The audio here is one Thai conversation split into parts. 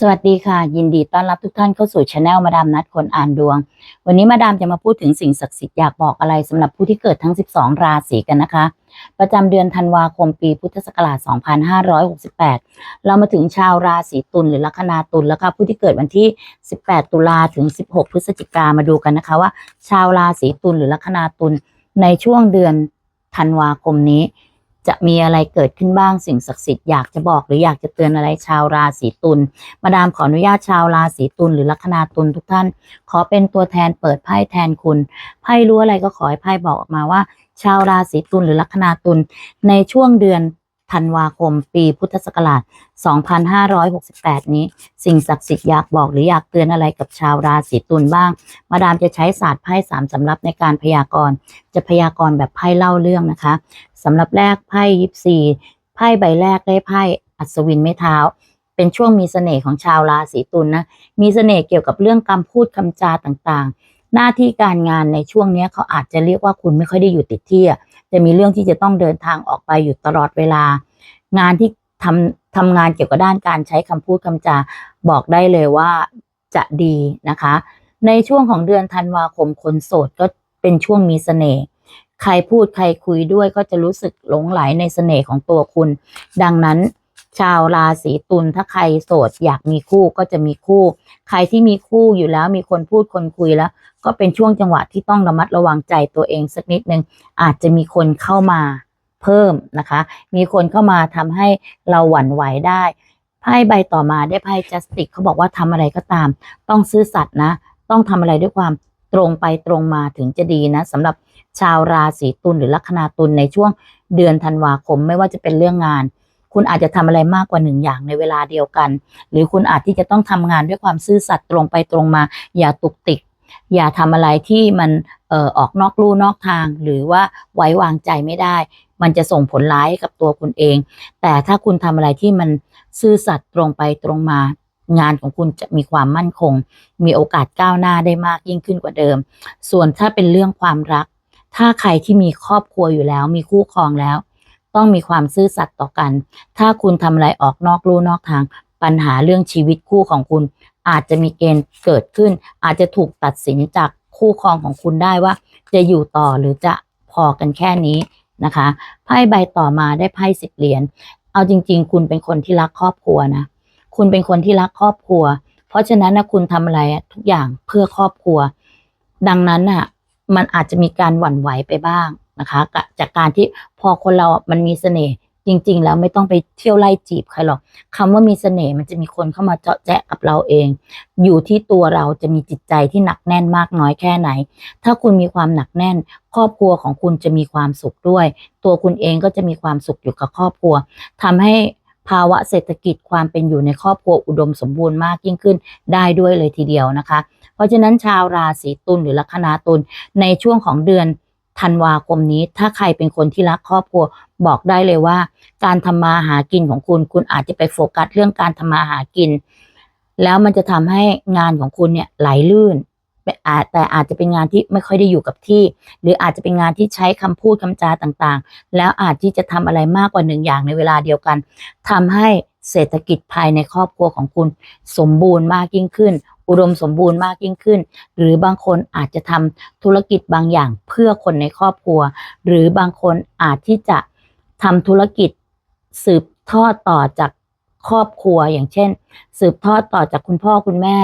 สวัสดีค่ะ ยินดีต้อนรับทุกท่านเข้าสู่ช anel มาดามนัดคนอ่านดวง วันนี้มาดามจะมาพูดถึงสิ่งศักดิ์สิทธิ์อยากบอกอะไรสำหรับผู้ที่เกิดทั้ง 12 ราศีกันนะคะ ประจำเดือนธันวาคมปีพุทธศักราช 2568 เรามาถึงชาวราศีตุลหรือลัคนาตุลแล้วก็ผู้ที่เกิดวันที่ 18 ตุลาถึง 16 พฤศจิกามาดูกันนะคะว่า ชาวราศีตุลหรือลัคนาตุลในช่วงเดือนธันวาคมนี้ จะมีอะไรเกิดขึ้นบ้างสิ่งศักดิ์สิทธิ์อยากจะบอกหรืออยากจะเตือนอะไรชาวราศีตุลมาดามขออนุญาตชาวราศีตุลหรือลัคนาตุลทุกท่าน ขอเป็นตัวแทนเปิดไพ่แทนคุณไพ่รู้อะไรก็ขอให้ไพ่บอกออกมาว่า ชาวราศีตุลหรือลัคนาตุลในช่วงเดือน ธันวาคม ปีพุทธศักราช 2568 นี้ สิ่งศักดิ์สิทธิ์อยากบอกหรืออยากเตือนอะไรกับชาวราศีตุลบ้าง มาดามจะใช้ศาสตร์ไพ่สามสำรับในการพยากรณ์ จะพยากรณ์แบบไพ่เล่าเรื่องนะคะสำหรับแรกไพ่ยิปซีไพ่ใบแรกได้ไพ่อัศวินไม้เท้า เป็นช่วงมีเสน่ห์ของชาวราศีตุลนะมีเสน่ห์เกี่ยวกับเรื่องคำพูดคำจาต่างๆ หน้าที่การงานในช่วงนี้เขาอาจจะเรียกว่าคุณไม่ค่อยได้อยู่ติดที่อะ จะมีเรื่องที่จะต้องเดินทางออกไปอยู่ตลอดเวลา งานที่ทำทำงานเกี่ยวกับด้านการใช้คำพูดคำจาบอกได้เลยว่าจะดีนะคะ ในช่วงของเดือนธันวาคมคนโสดก็เป็นช่วงมีเสน่ห์ใครพูดใครคุยด้วยก็จะรู้สึกหลงไหลในเสน่ห์ของตัวคุณ ดังนั้น ชาวราศีตุลถ้าใครโสดอยากมีคู่ก็จะมีคู่ ใครที่มีคู่อยู่แล้วมีคนพูดคนคุยแล้ว ก็เป็นช่วงจังหวะที่ต้องระมัดระวังใจตัวเองสักนิดนึงอาจจะมีคนเข้ามาเพิ่มนะคะ มีคนเข้ามาทำให้เราหวั่นไหวได้ไพ่ใบต่อมาได้ไพ่จัสติกเขาบอกว่าทำอะไรก็ตาม ต้องซื่อสัตย์นะ ต้องทำอะไรด้วยความตรงไปตรงมาถึงจะดีนะสำหรับชาวราศีตุลหรือลัคนาตุลในช่วงเดือนธันวาคม ไม่ว่าจะเป็นเรื่องงาน คุณอาจจะทำอะไรมากกว่าหนึ่งอย่างในเวลาเดียวกัน หรือคุณอาจที่จะต้องทำงานด้วยความซื่อสัตย์ตรงไปตรงมา อย่าตุกติก อย่าทำอะไรที่มันเอ่อออกนอกลู่นอกทาง หรือว่าไว้วางใจไม่ได้ มันจะส่งผลร้ายกับตัวคุณเอง แต่ถ้าคุณทำอะไรที่มันซื่อสัตย์ตรงไปตรงมางานของคุณจะมีความมั่นคง มีโอกาสก้าวหน้าได้มากยิ่งขึ้นกว่าเดิม ส่วนถ้าเป็นเรื่องความรัก ถ้าใครที่มีครอบครัวอยู่แล้ว มีคู่ครองแล้ว ต้องมีความซื่อสัตย์ต่อกัน ถ้าคุณทำอะไรออกนอกลู่นอกทาง ปัญหาเรื่องชีวิตคู่ของคุณ อาจจะมีเกณฑ์เกิดขึ้น อาจจะถูกตัดสินจากคู่ครองของคุณได้ว่า จะอยู่ต่อหรือจะพอกันแค่นี้นะคะไพ่ใบต่อมาได้ไพ่สิบเหรียญเอาจริง ๆ คุณเป็นคนที่รักครอบครัวนะคุณเป็นคนที่รักครอบครัว เพราะฉะนั้นนะคุณทำอะไรทุกอย่างเพื่อครอบครัว ดังนั้นน่ะ มันอาจจะมีการหวั่นไหวไปบ้าง นะคะกะจากการที่พอคนเราอะมันมีเสน่ห์จริง ๆ แล้วไม่ต้องไปเที่ยวไล่จีบใครหรอกคำว่ามีเสน่ห์มันจะมีคนเข้ามาเจาะแจ๊ะกับเราเอง อยู่ที่ตัวเราจะมีจิตใจที่หนักแน่นมากน้อยแค่ไหน ถ้าคุณมีความหนักแน่น ครอบครัวของคุณจะมีความสุขด้วย ตัวคุณเองก็จะมีความสุขอยู่กับครอบครัวทำให้ภาวะเศรษฐกิจความเป็นอยู่ในครอบครัวอุดมสมบูรณ์มากยิ่งขึ้นได้ด้วยเลยทีเดียวนะคะ เพราะฉะนั้นชาวราศีตุลหรือลัคนาตุลในช่วงของเดือน ธันวาคมนี้ ถ้าใครเป็นคนที่รักครอบครัวบอกได้เลยว่า การทำมาหากินของคุณ คุณอาจจะไปโฟกัสเรื่องการทำมาหากิน แล้วมันจะทำให้งานของคุณเนี่ยไหลลื่นแต่อาจจะเป็นงานที่ไม่ค่อยได้อยู่กับที่ หรืออาจจะเป็นงานที่ใช้คำพูดคำจาต่างๆ แล้วอาจที่จะทำอะไรมากกว่าหนึ่งอย่างในเวลาเดียวกันทำให้เศรษฐกิจภายในครอบครัวของคุณ สมบูรณ์มากยิ่งขึ้น อุดมสมบูรณ์มากยิ่งขึ้น หรือบางคนอาจจะทำธุรกิจบางอย่างเพื่อคนในครอบครัว หรือบางคนอาจที่จะทำธุรกิจสืบทอดต่อจากครอบครัวอย่างเช่น สืบทอดต่อจากคุณพ่อคุณแม่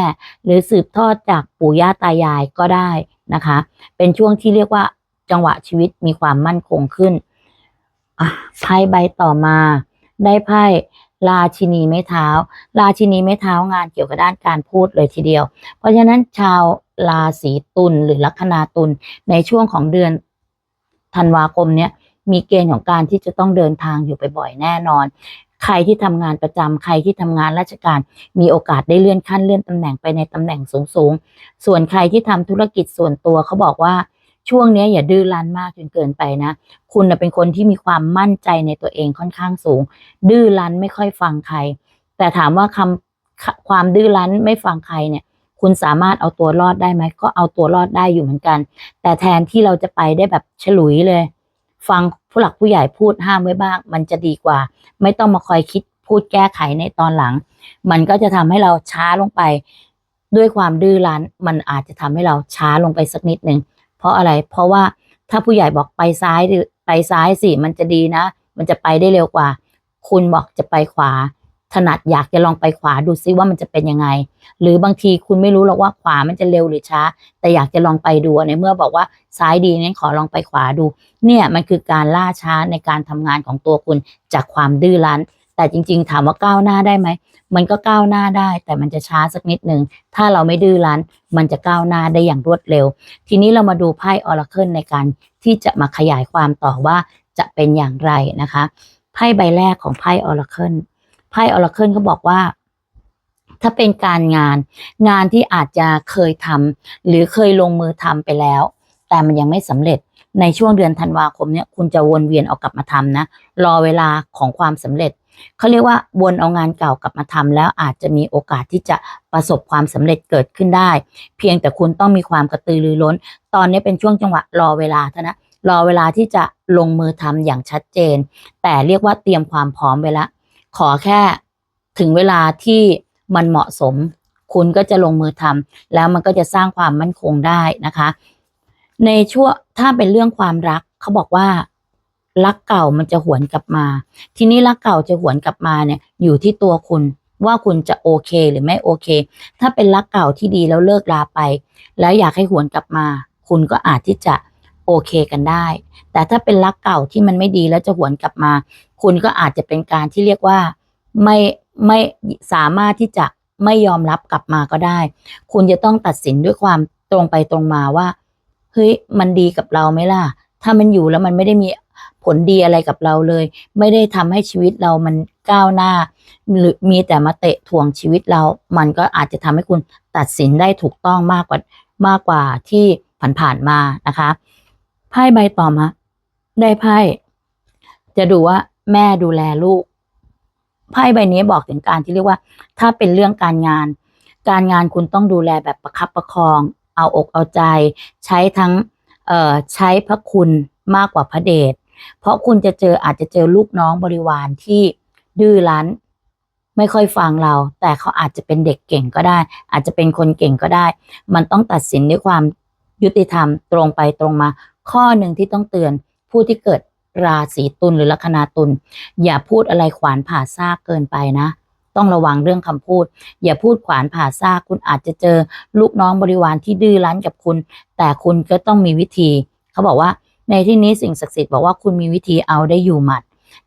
หรือสืบทอดจากปู่ย่าตายายก็ได้นะคะ เป็นช่วงที่เรียกว่าจังหวะชีวิตมีความมั่นคงขึ้นไพ่ใบต่อมา ได้ไพ่ ราชินีไม้เท้า ราชินีไม้เท้างานเกี่ยวกับด้านการพูดเลยทีเดียว เพราะฉะนั้นชาวราศีตุลหรือลัคนาตุลในช่วงของเดือนธันวาคมเนี้ยมีเกณฑ์ของการที่จะต้องเดินทางอยู่บ่อยๆแน่นอน ใครที่ทำงานประจำใครที่ทำงานราชการ มีโอกาสได้เลื่อนขั้นเลื่อนตำแหน่งไปในตำแหน่งสูงๆ ส่วนใครที่ทำธุรกิจส่วนตัวเขาบอกว่า ช่วงนี้อย่าดื้อรั้นมากจนเกินไปนะ คุณเป็นคนที่มีความมั่นใจในตัวเองค่อนข้างสูง ดื้อรั้นไม่ค่อยฟังใคร แต่ถามว่าคำความดื้อรั้นไม่ฟังใครเนี่ยคุณสามารถเอาตัวรอดได้ไหมก็เอาตัวรอดได้อยู่เหมือนกัน แต่แทนที่เราจะไปได้แบบฉลุยเลย ฟังผู้หลักผู้ใหญ่พูดห้ามไว้บ้าง มันจะดีกว่า ไม่ต้องมาคอยคิดพูดแก้ไขในตอนหลัง มันก็จะทำให้เราช้าลงไป ด้วยความดื้อรั้น มันอาจจะทำให้เราช้าลงไปสักนิดหนึ่ง เพราะอะไร เพราะว่าถ้าผู้ใหญ่บอกไปซ้ายหรือไปซ้ายสิมันจะดีนะ มันจะไปได้เร็วกว่า คุณบอกจะไปขวา ถนัดอยากจะลองไปขวาดูซิว่ามันจะเป็นยังไง หรือบางทีคุณไม่รู้หรอกว่าขวามันจะเร็วหรือช้า แต่อยากจะลองไปดูในเมื่อบอกว่าซ้ายดีงั้นขอลองไปขวาดู เนี่ยมันคือการล่าช้าในการทำงานของตัวคุณจากความดื้อรั้น แต่จริง ๆ ถามว่าก้าวหน้าได้ไหม มันก็ก้าวหน้าได้ แต่มันจะช้าสักนิดหนึ่ง ถ้าเราไม่ดื้อรั้น มันจะก้าวหน้าได้อย่างรวดเร็ว ทีนี้เรามาดูไพ่ออร์เคิลในการที่จะมาขยายความต่อว่าจะเป็นอย่างไรนะคะ ไพ่ใบแรกของไพ่ออร์เคิล ไพ่ออร์เคิลก็บอกว่า ถ้าเป็นการงาน งานที่อาจจะเคยทำหรือเคยลงมือทำไปแล้ว แต่มันยังไม่สำเร็จในช่วงเดือนธันวาคมเนี่ยคุณจะวนเวียนเอากลับมาทำนะ รอเวลาของความสำเร็จ เขาเรียกว่าวนเอางานเก่ากลับมาทำแล้วอาจจะมีโอกาสที่จะประสบความสำเร็จเกิดขึ้นได้ เพียงแต่คุณต้องมีความกระตือรือร้น ตอนนี้เป็นช่วงจังหวะรอเวลาเท่านะรอเวลาที่จะลงมือทำอย่างชัดเจน แต่เรียกว่าเตรียมความพร้อมไว้ละขอแค่ถึงเวลาที่มันเหมาะสม คุณก็จะลงมือทำแล้วมันก็จะสร้างความมั่นคงได้นะคะ ในช่วงถ้าเป็นเรื่องความรักเขาบอกว่า รักเก่ามันจะหวนกลับมา ทีนี้รักเก่าจะหวนกลับมาเนี่ยอยู่ที่ตัวคุณว่าคุณจะโอเคหรือไม่โอเค ถ้าเป็นรักเก่าที่ดีแล้วเลิกลาไป แล้วอยากให้หวนกลับมา คุณก็อาจที่จะโอเคกันได้ แต่ถ้าเป็นรักเก่าที่มันไม่ดีแล้วจะหวนกลับมา คุณก็อาจจะเป็นการที่เรียกว่าไม่ไม่สามารถที่จะไม่ยอมรับกลับมาก็ได้ คุณจะต้องตัดสินด้วยความตรงไปตรงมาว่า เฮ้ย มันดีกับเราไหมล่ะ ถ้ามันอยู่แล้วมันไม่ได้มี ผลดีอะไรกับเราเลย ไม่ได้ทำให้ชีวิตเรามันก้าวหน้า หรือมีแต่มาเตะถ่วงชีวิตเรา มันก็อาจจะทำให้คุณตัดสินได้ถูกต้องมากกว่ามากกว่าที่ผ่านๆมานะคะไพ่ใบต่อมาได้ไพ่จะดูว่าแม่ดูแลลูกไพ่ใบนี้บอกถึงการที่เรียกว่า ถ้าเป็นเรื่องการงาน การงานคุณต้องดูแลแบบประคับประคอง เอาอกเอาใจ ใช้ทั้งเออใช้พระคุณมากกว่าพระเดช เพราะคุณจะเจออาจจะเจอลูกน้องบริวารที่ดื้อรั้น ไม่ค่อยฟังเรา แต่เขาอาจจะเป็นเด็กเก่งก็ได้ อาจจะเป็นคนเก่งก็ได้ มันต้องตัดสินด้วยความยุติธรรมตรงไปตรงมา ข้อหนึ่งที่ต้องเตือนผู้ที่เกิดราศีตุลหรือลัคนาตุลอย่าพูดอะไรขวานผ่าซากเกินไปนะ ต้องระวังเรื่องคำพูด อย่าพูดขวานผ่าซากคุณอาจจะเจอลูกน้องบริวารที่ดื้อรั้นกับคุณ แต่คุณก็ต้องมีวิธี เขาบอกว่า ในที่นี้สิ่งศักดิ์สิทธิ์บอกว่าคุณมีวิธีเอาได้อยู่หมัด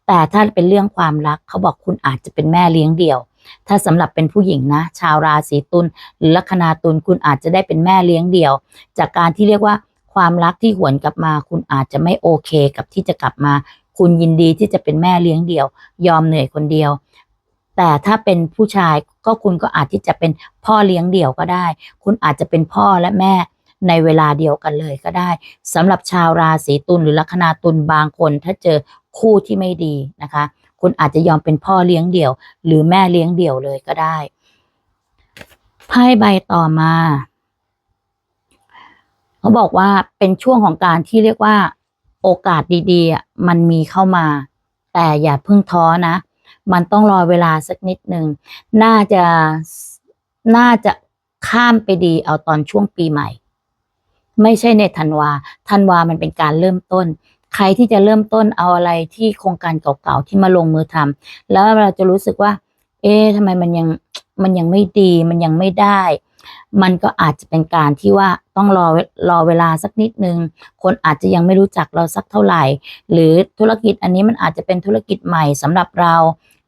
แต่ถ้าเป็นเรื่องความรักเขาบอกคุณอาจจะเป็นแม่เลี้ยงเดี่ยว ถ้าสำหรับเป็นผู้หญิงนะ ชาวราศีตุลหรือลัคนาตุลคุณอาจจะได้เป็นแม่เลี้ยงเดี่ยว จากการที่เรียกว่าความรักที่หวนกลับมา คุณอาจจะไม่โอเคกับที่จะกลับมา คุณยินดีที่จะเป็นแม่เลี้ยงเดี่ยว ยอมเหนื่อยคนเดียว แต่ถ้าเป็นผู้ชายก็คุณก็อาจที่จะเป็นพ่อเลี้ยงเดี่ยวก็ได้ คุณอาจจะเป็นพ่อและแม่ ในเวลาเดียวกันเลยก็ได้สำหรับชาวราศีตุลหรือลัคนาตุลบางคน ถ้าเจอคู่ที่ไม่ดีนะคะ คุณอาจจะยอมเป็นพ่อเลี้ยงเดี่ยว หรือแม่เลี้ยงเดี่ยวเลยก็ได้ไพ่ใบต่อมาเขาบอกว่าเป็นช่วงของการที่เรียกว่าโอกาสดีๆ มันมีเข้ามา แต่อย่าเพิ่งท้อนะ มันต้องรอเวลาสักนิดหนึ่ง น่าจะ น่าจะข้ามไปดีเอาตอนช่วงปีใหม่ ไม่ใช่ในธันวาธันวามันเป็นการเริ่มต้น ใครที่จะเริ่มต้นเอาอะไรที่โครงการเก่าๆที่มาลงมือทำแล้วเราจะรู้สึกว่า เอ๊ะทำไมมันยังมันยังไม่ดีมันยังไม่ได้ มันก็อาจจะเป็นการที่ว่าต้องรอรอเวลาสักนิดนึง คนอาจจะยังไม่รู้จักเราสักเท่าไหร่ หรือธุรกิจอันนี้มันอาจจะเป็นธุรกิจใหม่สำหรับเรา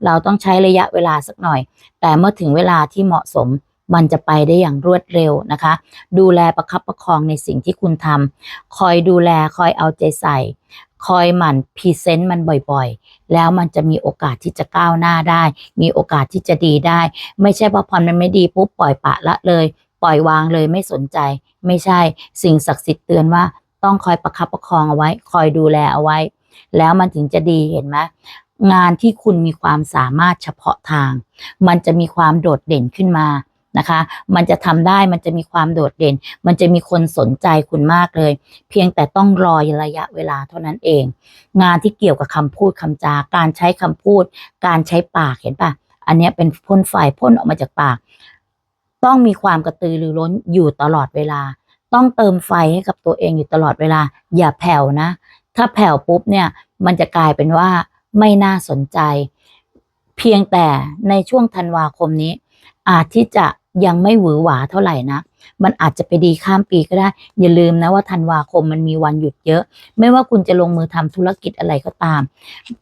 เราต้องใช้ระยะเวลาสักหน่อย แต่เมื่อถึงเวลาที่เหมาะสม มันจะไปได้อย่างรวดเร็วนะคะ ดูแลประคับประคองในสิ่งที่คุณทำคอยดูแลคอยเอาใจใส่ คอยหมั่นพรีเซนต์มันบ่อยๆ แล้วมันจะมีโอกาสที่จะก้าวหน้าได้ มีโอกาสที่จะดีได้ ไม่ใช่พอพรมันไม่ดีปุ๊บปล่อยปะละเลย ปล่อยวางเลยไม่สนใจ ไม่ใช่สิ่งศักดิ์สิทธิ์เตือนว่าต้องคอยประคับประคองเอาไว้ คอยดูแลเอาไว้ แล้วมันถึงจะดีเห็นไหมงานที่คุณมีความสามารถเฉพาะทาง มันจะมีความโดดเด่นขึ้นมา นะคะ มันจะทำได้มันจะมีความโดดเด่น มันจะมีคนสนใจคุณมากเลย เพียงแต่ต้องรอระยะเวลาเท่านั้นเอง งานที่เกี่ยวกับคำพูดคำจาการใช้คำพูด การใช้ปากเห็นปะอันนี้เป็นพ่นไฟพ่นออกมาจากปาก ต้องมีความกระตือรือร้นอยู่ตลอดเวลา ต้องเติมไฟให้กับตัวเองอยู่ตลอดเวลา อย่าแผ่วนะ ถ้าแผ่วปุ๊บเนี่ยมันจะกลายเป็นว่าไม่น่าสนใจ เพียงแต่ในช่วงธันวาคมนี้ อาจที่จะยังไม่หวือหวาเท่าไหร่นะมันอาจจะไปดีข้ามปีก็ได้ อย่าลืมนะว่าธันวาคมมันมีวันหยุดเยอะ ไม่ว่าคุณจะลงมือทำธุรกิจอะไรก็ตาม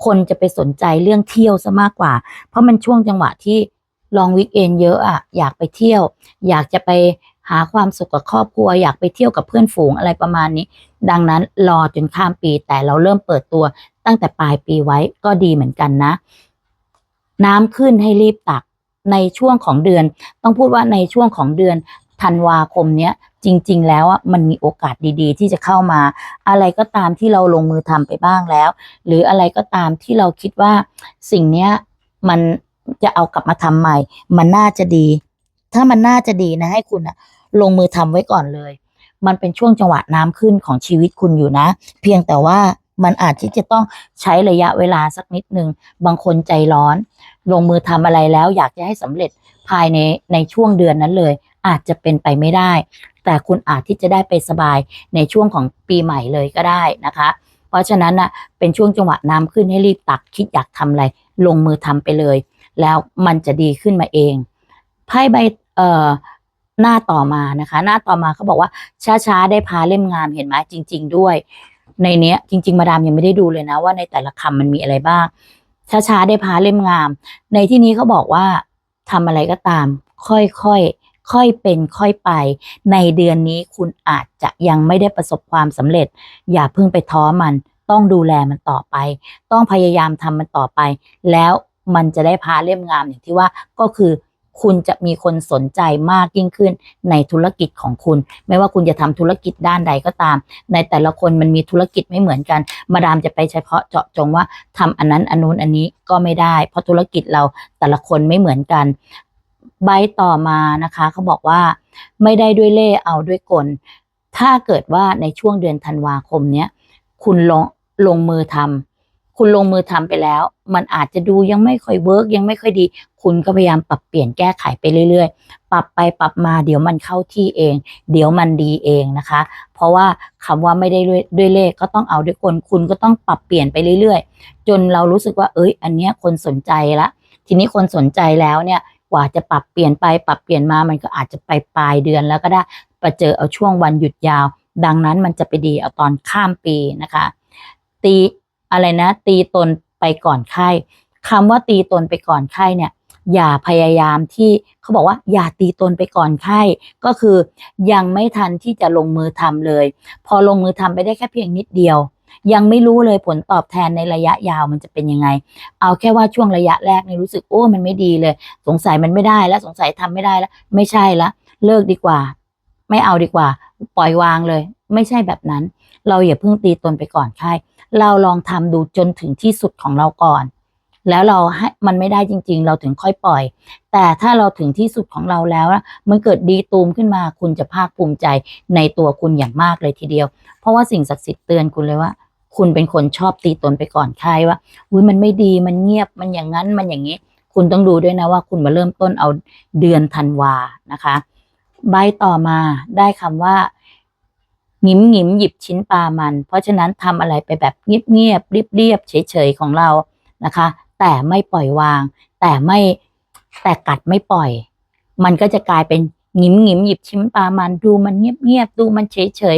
คนจะไปสนใจเรื่องเที่ยวซะมากกว่า เพราะมันช่วงจังหวะที่ลองวิกเอนเยอะอะอยากไปเที่ยว อยากจะไปหาความสุขกับครอบครัว อยากไปเที่ยวกับเพื่อนฝูงอะไรประมาณนี้ ดังนั้นรอจนข้ามปีแต่เราเริ่มเปิดตัวตั้งแต่ปลายปีไว้ก็ดีเหมือนกันนะ น้ำขึ้นให้รีบตัก ในช่วงของเดือน ต้องพูดว่าในช่วงของเดือนธันวาคมเนี้ยจริง ๆ แล้วอะมันมีโอกาสดีๆ ที่จะเข้ามา อะไรก็ตามที่เราลงมือทำไปบ้างแล้ว หรืออะไรก็ตามที่เราคิดว่าสิ่งเนี้ยมันจะเอากลับมาทำใหม่ มันน่าจะดี ถ้ามันน่าจะดีนะให้คุณอะลงมือทำไว้ก่อนเลย มันเป็นช่วงจังหวะน้ำขึ้นของชีวิตคุณอยู่นะ เพียงแต่ว่ามันอาจที่จะต้องใช้ระยะเวลาสักนิดนึงบางคนใจร้อน ลงมือทำอะไรแล้ว อยากจะให้สำเร็จภายในในช่วงเดือนนั้นเลย อาจจะเป็นไปไม่ได้ แต่คุณอาจที่จะได้ไปสบายในช่วงของปีใหม่เลยก็ได้นะคะ เพราะฉะนั้นนะเป็นช่วงจังหวะน้ำขึ้นให้รีบตักคิดอยากทำอะไร ลงมือทำไปเลย แล้วมันจะดีขึ้นมาเองไพ่ใบเอ่อหน้าต่อมานะคะ หน้าต่อมาเขาบอกว่าช้าๆได้พาเล่มงามเห็นไหมจริง ๆ ด้วย ในเนี้ยจริง ๆ มาดามยังไม่ได้ดูเลยนะว่าในแต่ละคำมันมีอะไรบ้าง ช้าๆได้พาเล่มงาม ในที่นี้เขาบอกว่าทำอะไรก็ตาม ค่อยๆค่อยเป็นค่อยไป ในเดือนนี้คุณอาจจะยังไม่ได้ประสบความสำเร็จ อย่าเพิ่งไปท้อมัน ต้องดูแลมันต่อไป ต้องพยายามทำมันต่อไป แล้วมันจะได้พาเล่มงามอย่างที่ว่าก็คือ คุณจะมีคนสนใจมากยิ่งขึ้นในธุรกิจของคุณ ไม่ว่าคุณจะทำธุรกิจด้านใดก็ตาม ในแต่ละคนมันมีธุรกิจไม่เหมือนกัน มาดามจะไปเฉพาะเจาะจงว่าทำอันนั้นอันนู้นอันนี้ก็ไม่ได้ เพราะธุรกิจเราแต่ละคนไม่เหมือนกัน ใบต่อมานะคะเขาบอกว่า ไม่ได้ด้วยเล่เอาด้วยกล ถ้าเกิดว่าในช่วงเดือนธันวาคมเนี้ยคุณลงลงมือทำ คุณลงมือทำไปแล้ว มันอาจจะดูยังไม่ค่อยเวิร์กยังไม่ค่อยดี คุณก็พยายามปรับเปลี่ยนแก้ไขไปเรื่อยๆ ปรับไปปรับมาเดี๋ยวมันเข้าที่เอง เดี๋ยวมันดีเองนะคะ เพราะว่าคำว่าไม่ได้ด้วยเลขก็ต้องเอาด้วยกลคุณก็ต้องปรับเปลี่ยนไปเรื่อยๆ จนเรารู้สึกว่า เอ้ย อันเนี้ยคนสนใจละ ทีนี้คนสนใจแล้วเนี่ยกว่าจะปรับเปลี่ยนไปปรับเปลี่ยนมามันก็อาจจะไปปลายเดือนแล้วก็ได้ไปเจอเอาช่วงวันหยุดยาว ดังนั้นมันจะไปดีเอาตอนข้ามปีนะคะ ตี อะไรนะ ตีตนไปก่อนไข้คำว่าตีตนไปก่อนไข้เนี่ย อย่าพยายามที่เขาบอกว่าอย่าตีตนไปก่อนไข้ก็คือยังไม่ทันที่จะลงมือทำเลย พอลงมือทำไปได้แค่เพียงนิดเดียว ยังไม่รู้เลยผลตอบแทนในระยะยาวมันจะเป็นยังไง เอาแค่ว่าช่วงระยะแรกนี่รู้สึกโอ้มันไม่ดีเลย สงสัยมันไม่ได้แล้วสงสัยทำไม่ได้แล้ว ไม่ใช่ละเลิกดีกว่า ไม่เอาดีกว่า ปล่อยวางเลย ไม่ใช่แบบนั้น เราอย่าเพิ่งตีตนไปก่อนไข้ เราลองทำดูจนถึงที่สุดของเราก่อน แล้วเราให้มันไม่ได้จริง ๆ เราถึงค่อยปล่อย แต่ถ้าเราถึงที่สุดของเราแล้วมันเกิดดีตูมขึ้นมา คุณจะภาคภูมิใจในตัวคุณอย่างมากเลยทีเดียว เพราะว่าสิ่งศักดิ์สิทธิ์เตือนคุณเลยว่า คุณเป็นคนชอบตีตนไปก่อนใครว่าอุ้ยมันไม่ดีมันเงียบมันอย่างนั้นมันอย่างนี้ คุณต้องดูด้วยนะว่าคุณมาเริ่มต้นเอาเดือนธันวานะคะ ใบต่อมาได้คำว่า หงิมหงิมหยิบชิ้นปลามัน เพราะฉะนั้นทำอะไรไปแบบเงียบเงียบเรียบเรียบๆเฉยของเรานะคะ แต่ไม่ปล่อยวาง แต่ไม่แต่กัดไม่ปล่อย มันก็จะกลายเป็นหงิมหงิมหยิบชิ้นปลามัน ดูมันเงียบเงียบดูมันเฉยเฉย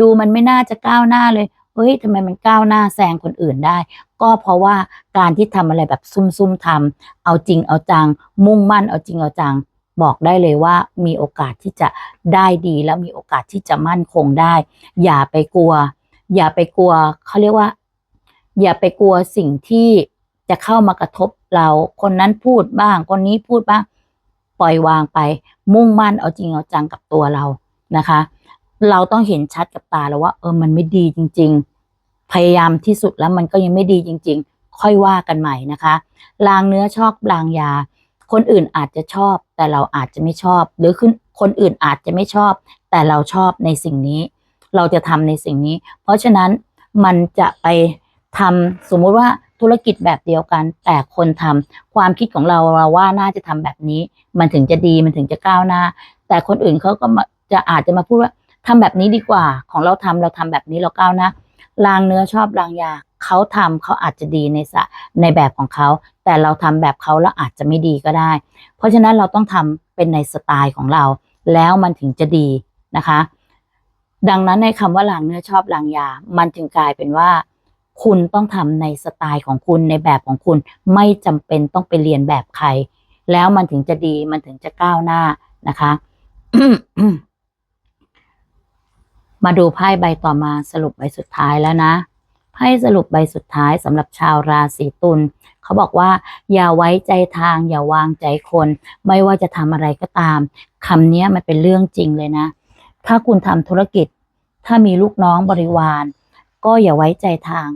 ดูมันไม่น่าจะก้าวหน้าเลยเฮ้ยทำไมมันก้าวหน้าแซงคนอื่นได้ ก็เพราะว่าการที่ทำอะไรแบบซุ่มๆทำเอาจริงเอาจัง มุ่งมั่นเอาจริงเอาจัง บอกได้เลยว่ามีโอกาสที่จะได้ดีแล้วมีโอกาสที่จะมั่นคงได้ อย่าไปกลัว อย่าไปกลัวเขาเรียกว่า อย่าไปกลัวสิ่งที่จะเข้ามากระทบเรา คนนั้นพูดบ้าง คนนี้พูดบ้าง ปล่อยวางไป มุ่งมั่นเอาจริงเอาจังกับตัวเรานะคะ เราต้องเห็นชัดกับตาแล้วว่า เออมันไม่ดีจริง ๆ พยายามที่สุดแล้วมันก็ยังไม่ดีจริง ๆ ค่อยว่ากันใหม่นะคะลางเนื้อชอบลางยา คนอื่นอาจจะชอบ แต่เราอาจจะไม่ชอบ หรือคนคนอื่นอาจจะไม่ชอบ แต่เราชอบในสิ่งนี้ เราจะทำในสิ่งนี้ เพราะฉะนั้นมันจะไปทำสมมุติว่าธุรกิจแบบเดียวกัน แต่คนทำความคิดของเราเราว่าน่าจะทำแบบนี้ มันถึงจะดีมันถึงจะก้าวหน้า แต่คนอื่นเขาก็จะอาจจะมาพูดว่าทำแบบนี้ดีกว่า ของเราทำเราทำแบบนี้เราก้าวหน้าลางเนื้อชอบลางยา เขาทำเขาอาจจะดีในสะในแบบของเขา แต่เราทำแบบเขาแล้วอาจจะไม่ดีก็ได้ เพราะฉะนั้นเราต้องทำเป็นในสไตล์ของเรา แล้วมันถึงจะดีนะคะ ดังนั้นในคำว่าหลางเนื้อชอบหลางยา มันจึงกลายเป็นว่า คุณต้องทำในสไตล์ของคุณในแบบของคุณไม่จำเป็นต้องไปเรียนแบบใคร แล้วมันถึงจะดีมันถึงจะก้าวหน้านะคะมาดูไพ่ใบต่อมาสรุปใบสุดท้ายแล้วนะ ไพ่สรุปใบสุดท้ายสำหรับชาวราศีตุลเขาบอกว่า อย่าไว้ใจทาง อย่าวางใจคน ไม่ว่าจะทำอะไรก็ตามคำนี้มันเป็นเรื่องจริงเลยนะ ถ้าคุณทำธุรกิจ ถ้ามีลูกน้องบริวาร ก็อย่าไว้ใจทาง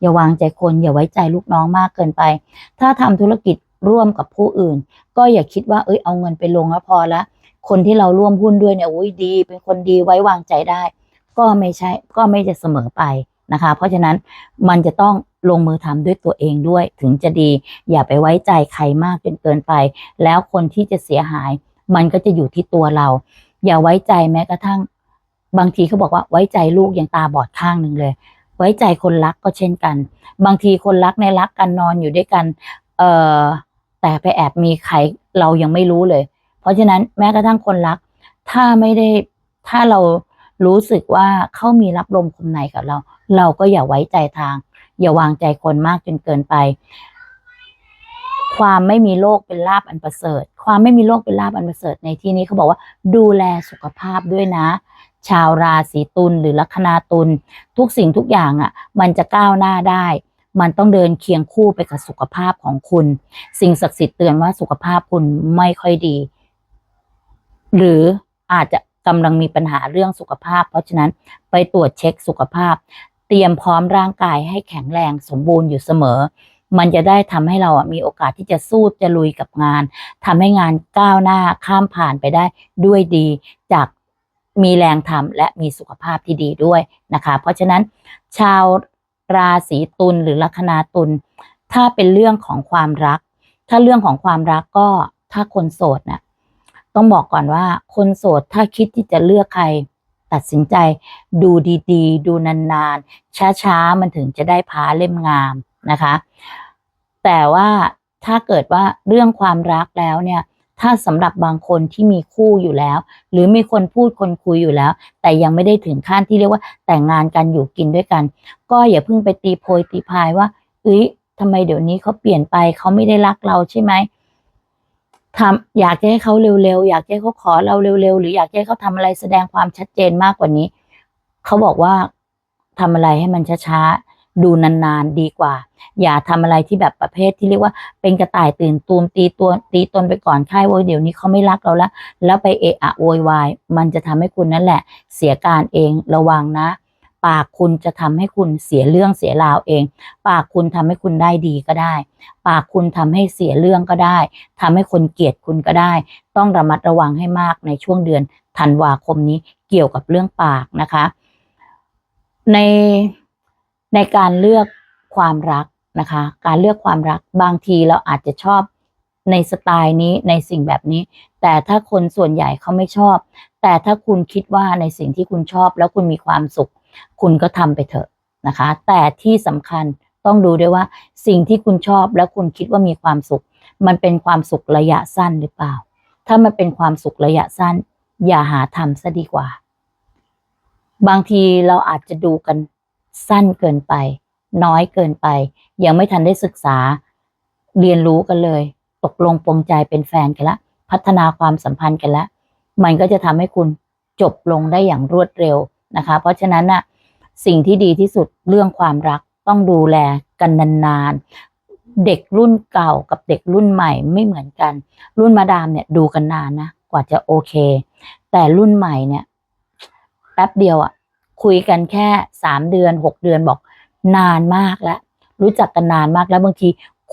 อย่าวางใจคน อย่าไว้ใจลูกน้องมากเกินไป ถ้าทำธุรกิจร่วมกับผู้อื่น ก็อย่าคิดว่าเอ้ยเอาเงินไปลงแล้วพอละคนที่เราร่วมหุ้นด้วยเนี่ยอุ้ยดี เป็นคนดีไว้วางใจได้ ก็ไม่ใช่ก็ไม่จะเสมอไป นะคะ เพราะฉะนั้นมันจะต้องลงมือทำด้วยตัวเองด้วยถึงจะดี อย่าไปไว้ใจใครมากจนเกินไป แล้วคนที่จะเสียหาย มันก็จะอยู่ที่ตัวเรา อย่าไว้ใจแม้กระทั่ง บางทีเขาบอกว่าไว้ใจลูกยังตาบอดข้างหนึ่งเลย ไว้ใจคนรักก็เช่นกัน บางทีคนรักในรักกันนอนอยู่ด้วยกัน เอ่อแต่ไปแอบมีใครเรายังไม่รู้เลย เพราะฉะนั้นแม้กระทั่งคนรัก ถ้าไม่ได้ถ้าเรา รู้สึกว่าเขามีรับลมคมในกับเรา เราก็อย่าไว้ใจทาง อย่าวางใจคนมากจนเกินไป ความไม่มีโรคเป็นลาบอันประเสริฐ ความไม่มีโรคเป็นลาบอันประเสริฐในที่นี้เขาบอกว่า ดูแลสุขภาพด้วยนะ ชาวราศีตุลหรือลัคนาตุลทุกสิ่งทุกอย่างอะ มันจะก้าวหน้าได้มันต้องเดินเคียงคู่ไปกับสุขภาพของคุณ สิ่งศักดิ์สิทธิ์เตือนว่าสุขภาพคุณไม่ค่อยดี หรืออาจจะ กำลังมีปัญหาเรื่องสุขภาพ เพราะฉะนั้นไปตรวจเช็คสุขภาพ เตรียมพร้อมร่างกายให้แข็งแรงสมบูรณ์อยู่เสมอ มันจะได้ทำให้เราอะมีโอกาสที่จะสู้จะลุยกับงานทำให้งานก้าวหน้าข้ามผ่านไปได้ด้วยดี จากมีแรงทำและมีสุขภาพที่ดีด้วยนะคะ เพราะฉะนั้น ชาวราศีตุลหรือลัคนาตุลถ้าเป็นเรื่องของความรัก ถ้าเรื่องของความรักก็ถ้าคนโสดน่ะ ต้องบอกก่อนว่า คนโสดถ้าคิดที่จะเลือกใคร ตัดสินใจ ดูดีๆ ดูนานๆ ช้าๆ มันถึงจะได้พาเล่มงามนะคะ แต่ว่าถ้าเกิดว่าเรื่องความรักแล้วเนี่ย ถ้าสำหรับบางคนที่มีคู่อยู่แล้ว หรือมีคนพูดคนคุยอยู่แล้ว แต่ยังไม่ได้ถึงขั้นที่เรียกว่าแต่งงานกันอยู่กินด้วยกัน ก็อย่าเพิ่งไปตีโพยตีพายว่าเอ้ยทำไมเดี๋ยวนี้เขาเปลี่ยนไปเขาไม่ได้รักเราใช่ไหม ทำอยากให้เขาเร็วๆอยากให้เขาขอเราเร็วๆหรืออยากให้เขาทำอะไรแสดงความชัดเจนมากกว่านี้ เขาบอกว่าทำอะไรให้มันช้าๆดูนานๆดีกว่า อย่าทำอะไรที่แบบประเภทที่เรียกว่าเป็นกระต่ายตื่นตูมตีตัวตีตนไปก่อนค่ายโวยเดี๋ยวนี้เขาไม่รักเราแล้วแล้วไปเอะอะโวยวายมันจะทำให้คุณนั่นแหละ เสียการเองระวังนะ ปากคุณจะทำให้คุณเสียเรื่องเสียราวเอง ปากคุณทำให้คุณได้ดีก็ได้ ปากคุณทำให้เสียเรื่องก็ได้ทำให้คนเกลียดคุณก็ได้ ต้องระมัดระวังให้มากในช่วงเดือนธันวาคมนี้เกี่ยวกับเรื่องปากนะคะ ในในการเลือกความรักนะคะ การเลือกความรักบางทีเราอาจจะชอบในสไตล์นี้ในสิ่งแบบนี้ แต่ถ้าคนส่วนใหญ่เขาไม่ชอบ แต่ถ้าคุณคิดว่าในสิ่งที่คุณชอบแล้วคุณมีความสุข คุณก็ทำไปเถอะนะคะ แต่ที่สำคัญต้องดูด้วยว่าสิ่งที่คุณชอบแล้วคุณคิดว่ามีความสุข มันเป็นความสุขระยะสั้นหรือเปล่า ถ้ามันเป็นความสุขระยะสั้น อย่าหาทำซะดีกว่า บางทีเราอาจจะดูกันสั้นเกินไป น้อยเกินไป ยังไม่ทันได้ศึกษา เรียนรู้กันเลย ตกลงปรงใจเป็นแฟนกันละ พัฒนาความสัมพันธ์กันละ มันก็จะทำให้คุณจบลงได้อย่างรวดเร็ว นะคะ เพราะฉะนั้นน่ะสิ่งที่ดีที่สุดเรื่องความรักต้องดูแลกันนานๆ เด็กรุ่นเก่ากับเด็กรุ่นใหม่ไม่เหมือนกัน รุ่นมาดามเนี่ยดูกันนานนะกว่าจะโอเค แต่รุ่นใหม่เนี่ยแป๊บเดียวอะคุยกันแค่สามเดือนหกเดือนบอกนานมากแล้ว รู้จักกันนานมากแล้วบางที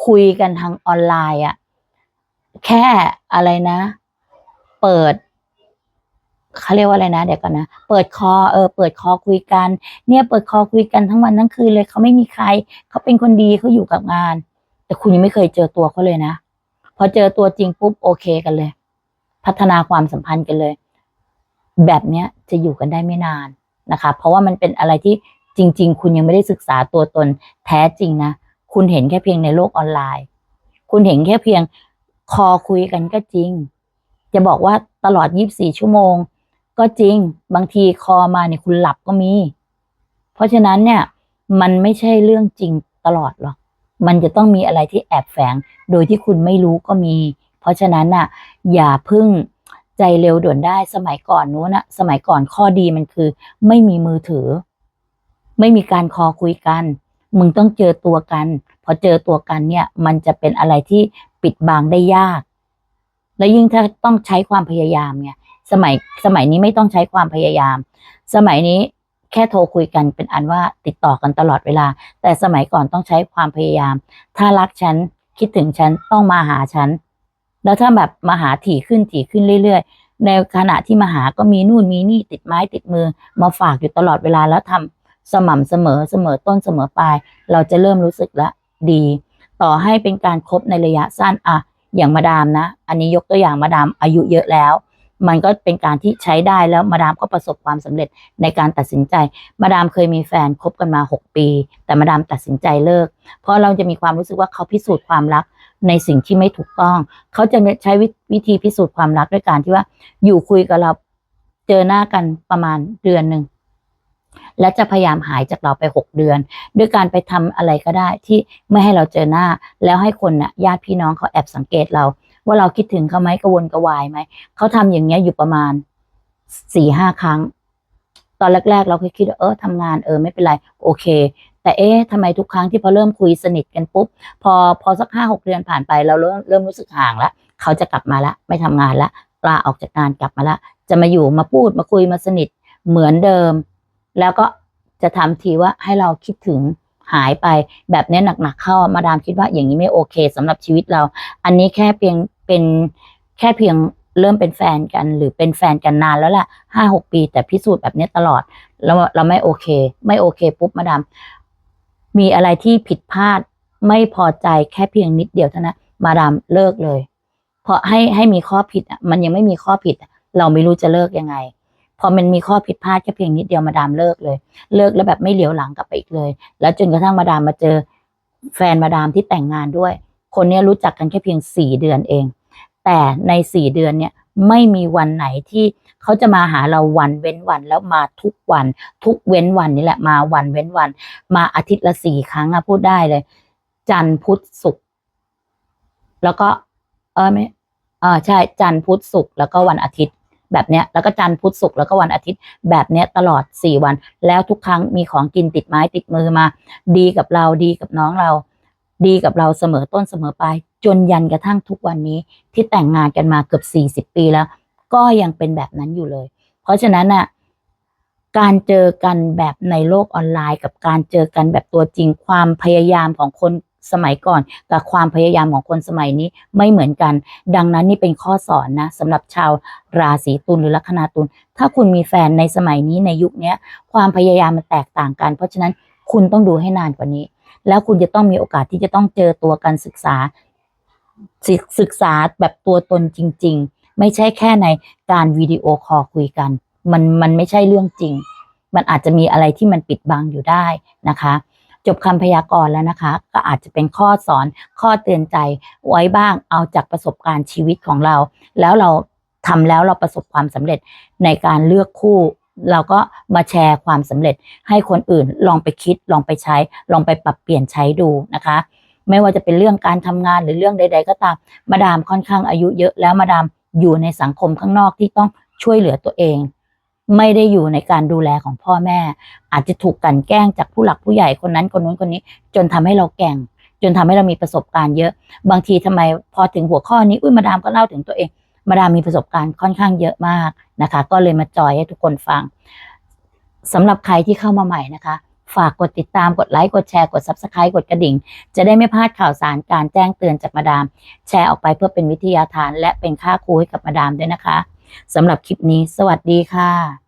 คุยกันทางออนไลน์อะแค่อะไรนะ เปิด เขาเรียกว่าอะไรนะ เดี๋ยวก่อนนะ เปิดคอเออเปิดคอคุยกัน เนี่ยเปิดคอคุยกันทั้งวันทั้งคืนเลยเขาไม่มีใคร เขาเป็นคนดีเขาอยู่กับงาน แต่คุณยังไม่เคยเจอตัวเขาเลยนะ พอเจอตัวจริงปุ๊บโอเคกันเลย พัฒนาความสัมพันธ์กันเลย แบบเนี้ยจะอยู่กันได้ไม่นานนะคะ เพราะว่ามันเป็นอะไรที่จริง ๆ คุณยังไม่ได้ศึกษาตัวตนแท้จริงนะ คุณเห็นแค่เพียงในโลกออนไลน์ คุณเห็นแค่เพียงคอคุยกันก็จริง จะบอกว่าตลอด 24 ชั่วโมง ก็จริง บางทีคอมาเนี่ยคุณหลับก็มี เพราะฉะนั้นเนี่ย มันไม่ใช่เรื่องจริงตลอดหรอก มันจะต้องมีอะไรที่แอบแฝง โดยที่คุณไม่รู้ก็มี เพราะฉะนั้นน่ะ อย่าพึ่งใจเร็วด่วนได้สมัยก่อนนู้นนะสมัยก่อนข้อดีมันคือ ไม่มีมือถือ ไม่มีการคอคุยกัน มึงต้องเจอตัวกัน พอเจอตัวกันเนี่ย มันจะเป็นอะไรที่ปิดบังได้ยาก และยิ่งถ้าต้องใช้ความพยายามเนี่ย สมัยสมัยนี้ไม่ต้องใช้ความพยายาม สมัยนี้แค่โทรคุยกันเป็นอันว่าติดต่อกันตลอดเวลา แต่สมัยก่อนต้องใช้ความพยายาม ถ้ารักฉันคิดถึงฉันต้องมาหาฉัน แล้วถ้าแบบมาหาถี่ขึ้นถี่ขึ้นเรื่อยๆ ในขณะที่มาหาก็มีนู่นมีนี่ติดไม้ติดมือ มาฝากอยู่ตลอดเวลาแล้วทำสม่ำเสมอเสมอต้นเสมอปลาย เราจะเริ่มรู้สึกละดี ต่อให้เป็นการครบในระยะสั้นอะอย่างมาดามนะ อันนี้ยกตัวอย่างมาดามอายุเยอะแล้ว มันก็เป็นการที่ใช้ได้แล้วมาดามก็ประสบความสำเร็จในการตัดสินใจ มาดามเคยมีแฟนคบกันมา 6 ปี แต่มาดามตัดสินใจเลิก เพราะเราจะมีความรู้สึกว่าเขาพิสูจน์ความรักในสิ่งที่ไม่ถูกต้อง เขาจะใช้วิวธีพิสูจน์ความรักด้วยการที่ว่า อยู่คุยกับเราเจอหน้ากันประมาณเดือนหนึ่งและจะพยายามหายจากเราไป 6 เดือน ด้วยการไปทำอะไรก็ได้ที่ไม่ให้เราเจอหน้า แล้วให้คนน่ะญาติพี่น้องเขาแอบสังเกตเรา ว่าเราคิดถึงเขาไหมกระวนกระวายไหมเขาทำอย่างเงี้ยอยู่ประมาณสี่ห้าครั้ง ตอนแรก ๆ เราคิดว่าเออทำงานเออไม่เป็นไร โอเค แต่เอ๊ะทำไมทุกครั้งที่พอเริ่มคุยสนิทกันปุ๊บพอพอสักห้าหกเดือนผ่านไป เราเริ่มเริ่มรู้สึกห่างแล้วเขาจะกลับมาละ ไม่ทำงานละลาออกจากงานกลับมาละจะมาอยู่มาพูดมาคุยมาสนิทเหมือนเดิม แล้วก็จะทำทีว่าให้เราคิดถึงหายไปแบบนี้หนักๆเข้ามาดามคิดว่าอย่างนี้ไม่โอเคสำหรับชีวิตเรา อันนี้แค่เพียง เป็นแค่เพียงเริ่มเป็นแฟนกัน หรือเป็นแฟนกันนานแล้วแหละห้าหกปี แต่พิสูจน์แบบนี้ตลอดแล้วเราไม่โอเค ไม่โอเคปุ๊บมาดามมีอะไรที่ผิดพลาดไม่พอใจแค่เพียงนิดเดียวเท่านั้นมาดามเลิกเลย เพราะให้ให้มีข้อผิดอะมันยังไม่มีข้อผิด เราไม่รู้จะเลิกยังไงพอมันมีข้อผิดพลาดแค่เพียงนิดเดียวมาดามเลิกเลย เลิกแล้วแบบไม่เหลียวหลังกลับไปอีกเลย แล้วจนกระทั่งมาดามมาเจอ แฟนมาดามที่แต่งงานด้วย คนนี้รู้จักกันแค่เพียงสี่เดือนเอง แต่ในสี่เดือนเนี่ยไม่มีวันไหนที่เขาจะมาหาเราวันเว้นวันแล้วมาทุกวัน ทุกเว้นวันนี่แหละมาวันเว้นวัน มาอาทิตย์ละสี่ครั้งอะพูดได้เลย จันทร์พุธศุกร์แล้วก็ เออไม่เออใช่จันทร์พุธศุกร์แล้วก็วันอาทิตย์ แบบเนี้ยแล้วก็จันทร์พุธศุกร์แล้วก็วันอาทิตย์ แบบเนี้ยตลอดสี่วัน แล้วทุกครั้งมีของกินติดไม้ติดมือมา ดีกับเราดีกับน้องเรา ดีกับเราเสมอต้นเสมอปลายจนยันกระทั่งทุกวันนี้ที่แต่งงานกันมาเกือบสี่สิบปีแล้ว ก็ยังเป็นแบบนั้นอยู่เลย เพราะฉะนั้นน่ะการเจอกันแบบในโลกออนไลน์กับการเจอกันแบบตัวจริงความพยายามของคนสมัยก่อนกับความพยายามของคนสมัยนี้ไม่เหมือนกัน ดังนั้นนี่เป็นข้อสอนนะสำหรับชาวราศีตุลหรือลัคนาตุลถ้าคุณมีแฟนในสมัยนี้ในยุคนี้ความพยายามมันแตกต่างกัน เพราะฉะนั้นคุณต้องดูให้นานกว่านี้ แล้วคุณจะต้องมีโอกาสที่จะต้องเจอตัวกันศึกษาศศึกษาแบบตัวตนจริง ๆ ไม่ใช่แค่ในการวิดีโอคอลคุยกัน มันมันไม่ใช่เรื่องจริง มันอาจจะมีอะไรที่มันปิดบังอยู่ได้นะคะ จบคำพยากรณ์แล้วนะคะ ก็อาจจะเป็นข้อสอนข้อเตือนใจไว้บ้างเอาจากประสบการณ์ชีวิตของเรา แล้วเราทำแล้วเราประสบความสำเร็จในการเลือกคู่ เราก็มาแชร์ความสำเร็จให้คนอื่นลองไปคิดลองไปใช้ ลองไปปรับเปลี่ยนใช้ดูนะคะ ไม่ว่าจะเป็นเรื่องการทำงานหรือเรื่องใด ๆ ก็ตาม มาดามค่อนข้างอายุเยอะแล้วมาดามอยู่ในสังคมข้างนอกที่ต้องช่วยเหลือตัวเอง ไม่ได้อยู่ในการดูแลของพ่อแม่ อาจจะถูกกลันแกล้งจากผู้หลักผู้ใหญ่คนนั้นคนนู้นคนนี้ จนทำให้เราแก่ง จนทำให้เรามีประสบการณ์เยอะ บางทีทำไมพอถึงหัวข้อนี้อุ้ยมาดามก็เล่าถึงตัวเอง มาดามมีประสบการณ์ค่อนข้างเยอะมากนะคะ ก็เลยมาจอยให้ทุกคนฟังสำหรับใครที่เข้ามาใหม่นะคะ ฝากกดติดตามกดไลค์กดแชร์กด Subscribe กดกระดิ่ง จะได้ไม่พลาดข่าวสารการแจ้งเตือนจากมาดาม แชร์ออกไปเพื่อเป็นวิทยาทาน และเป็นค่าครูให้กับมาดามด้วยนะคะสำหรับคลิปนี้ สวัสดีค่ะ